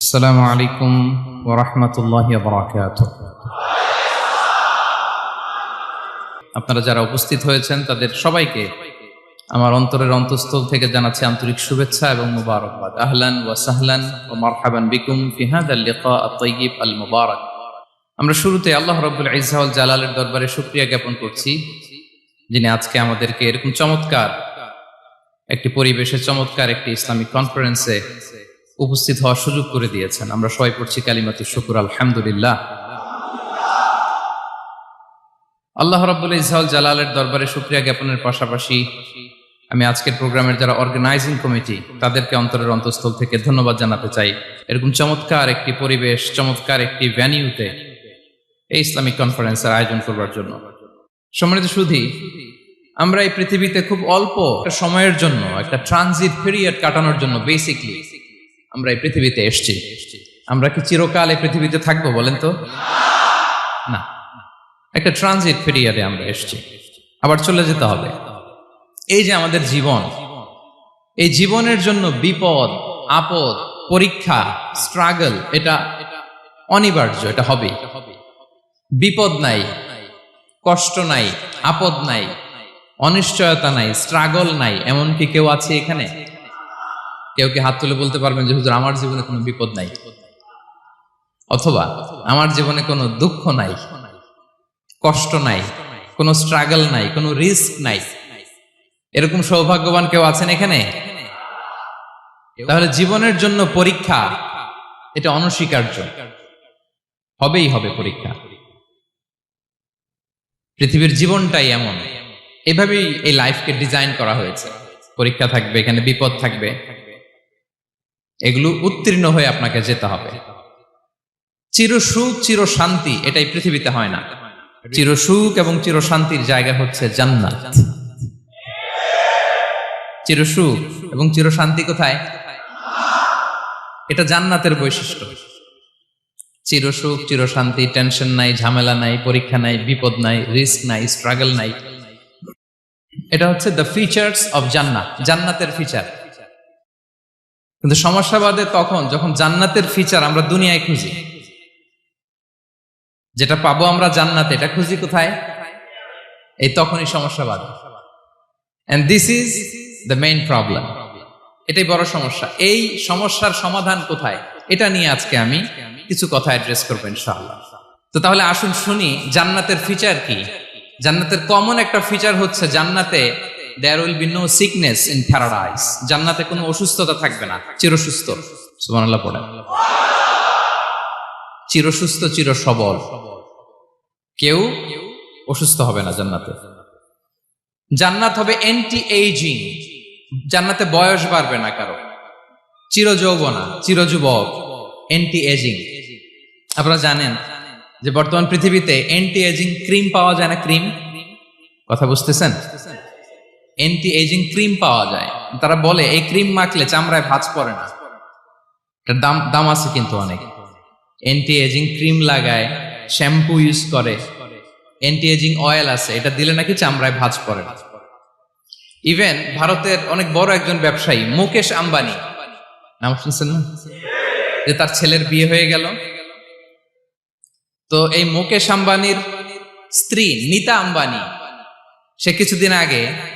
السلام عليكم ورحمة الله وبركاته আপনারা যারা উপস্থিত হয়েছেন তাদের সবাইকে আমার অন্তরের অন্তঃস্থল থেকে জানাচ্ছি আন্তরিক শুভেচ্ছা এবং মুবারকবাদ আহলান ওয়া সাহলান ও মারহাবান বিকুম ফি হাদাল লিকা আত-তাইয়িব আল মুবারক আমরা শুরুতে আল্লাহ রাব্বুল ইজ্জা ওয়াল জালালের দরবারে শুকরিয়া জ্ঞাপন করছি যিনি আজকে আমাদেরকে এরকম চমৎকার একটি পরিবেশে চমৎকার একটি ইসলামিক কনফারেন্সে উপস্থিত হওয়ার সুযোগ করে দিয়েছেন। আমরা সবাই পড়ছি কালিমাতু শুকুর, আলহামদুলিল্লাহ। আল্লাহ রাব্বুল ইসহাল জালালের দরবারে শুক্রিয়া জ্ঞাপনের পাশাপাশি আমি আজকের প্রোগ্রামের যারা অর্গানাইজিং কমিটি তাদেরকে অন্তরের অন্তঃস্থল থেকে ধন্যবাদ জানাতে চাই। এরকম চমৎকার একটি পরিবেশ, চমৎকার একটি ভ্যানিউতে এই ইসলামিক কনফারেন্সের আয়োজন করবার জন্য। সম্মানিত সুধী, আমরা এই পৃথিবীতে খুব অল্প সময়ের জন্য, একটা ট্রানজিট পিরিয়ড কাটানোর জন্য বেসিকলি আমরা এই পৃথিবীতে এসছি। আমরা কি চিরকাল এই পৃথিবীতে থাকব বলেন তো? না। একটা ট্রানজিট পিরিয়ডে আমরা এসছি। আবার চলে যেতে হবে। এই যে আমাদের জীবন, এই জীবনের জন্য বিপদ, আপদ, পরীক্ষা স্ট্রাগল এটা অনিবার্য, এটা হবে। বিপদ নাই, কষ্ট নাই, আপদ নাই, অনিশ্চয়তা নাই স্ট্রাগল নাই এমন কি কেউ আছে এখানে? কেউ কি হাত তুলে বলতে পারবেন যে, হুজুর, আমার জীবনে কোনো বিপদ নাই? অথবা, আমার জীবনে কোনো দুঃখ নাই, কষ্ট নাই, কোনো স্ট্রাগল নাই, কোনো রিস্ক নাই? এরকম সৌভাগ্যবান কেউ আছেন এখানে? তাহলে জীবনের জন্য পরীক্ষা, এটা অনস্বীকার্য। হবেই হবে পরীক্ষা। পৃথিবীর জীবনটাই এমন। এভাবেই এই লাইফকে ডিজাইন করা হয়েছে। পরীক্ষা থাকবে, এখানে বিপদ থাকবে। এগুলো উত্তীর্ণ হয়ে আপনাকে যেতে হবে। চির সুখ চির শান্তি এটাই পৃথিবীতে হয় না। চির সুখ এবং চির শান্তির জায়গা হচ্ছে জান্নাত। চির সুখ এবং চির শান্তি কোথায়? এটা জান্নাতের বৈশিষ্ট্য। চির সুখ চির শান্তি টেনশন নাই, ঝামেলা নাই, পরীক্ষা নাই, বিপদ নাই, রিস্ক নাই, স্ট্রাগল নাই। এটা হচ্ছে দ্য ফিচার্স অফ জান্নাত। জান্নাতের ফিচার কিন্তু সমস্যা বাদে তখন যখন জান্নাতের ফিচার আমরা দুনিয়ায় খুঁজি, যেটা পাবো আমরা জান্নাতে, এটা খুঁজি কোথায়? এই তখনই সমস্যা বাদে। And this is the main problem এটাই বড় সমস্যা। এই সমস্যার সমাধান কোথায়? এটা নিয়ে আজকে আমি কিছু কথা অ্যাড্রেস করব ইনশাআল্লাহ। তো তাহলে আসুন শুনি, জান্নাতের ফিচার কি? জান্নাতের কমন একটা ফিচার হচ্ছে জান্নাতে there will be no sickness in paradise জান্নাতে কোনো অসুস্থতা থাকবে না। চিরসুস্থ। সুবহানাল্লাহ পড়েন চিরসুস্থ চির সবল কেউ অসুস্থ হবে না জান্নাতে। জান্নাত হবে এন্টি এইজিং জান্নাতে বয়স বাড়বে না কারও। চির যৌবনা চির যুবক এন্টি এজিং আপনারা জানেন যে বর্তমান পৃথিবীতে এন্টি এজিং ক্রিম পাওয়া যায় না। ক্রিম কথা বুঝতেছেন? এন্টি এজিং ক্রিম পাওয়া যায়। তারা বলে, এই ক্রিম মাখলে চামড়ায় ভাঁজ পড়ে না। দাম দাম আছে কিন্তু অনেক। এন্টি এজিং ক্রিম লাগায় শ্যাম্পু ইউজ করে। এন্টি এজিং অয়েল আছে, এটা দিলে নাকি চামড়ায় ভাঁজ পড়ে না। ইভেন ভারতের অনেক বড় একজন ব্যবসায়ী, মুকেশ আম্বানি। নাম শুনছেন না? যে তার ছেলের বিয়ে হয়ে গেল। তো এই মুকেশ আম্বানির স্ত্রী নিতা আম্বানি, সে কিছুদিন আগে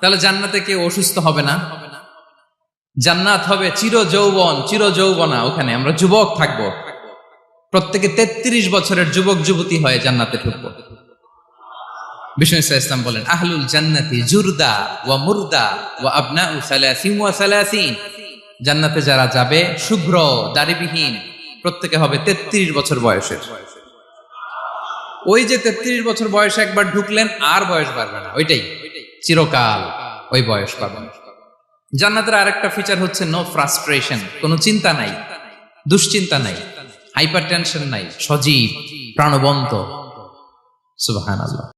তাহলে জান্নাতে কেউ অসুস্থ হবে না? জান্নাত হবে চির যৌবন চির যৌবনা ওখানে। আমরা যুবক থাকব। প্রত্যেকে তেত্রিশ বছরের যুবক, যুবতী হয়ে জান্নাতে ঢুকবো। বিষ্ণু ইসলাম বলেন, আহলুল জান্নাতি জুরদা ওয়া মুরদা ওয়া আবনা উ সালাসিন ওয়া সালাসিন। জান্নাতে যারা যাবে, শুভ্র, দাড়িবিহীন, প্রত্যেকে হবে তেত্রিশ বছর বয়সের। ওই যে তেত্রিশ বছর বয়সে একবার ঢুকলেন, আর বয়স বাড়বে না, ওইটাই। চিরকাল ওই বয়স পাবেন জান্নাতের আরেকটা ফিচার হচ্ছে নো ফ্রাস্ট্রেশন কোনো চিন্তা নাই, দুশ্চিন্তা নাই হাইপার টেনশন নাই, সজীব, প্রাণবন্ত। আল্লাহ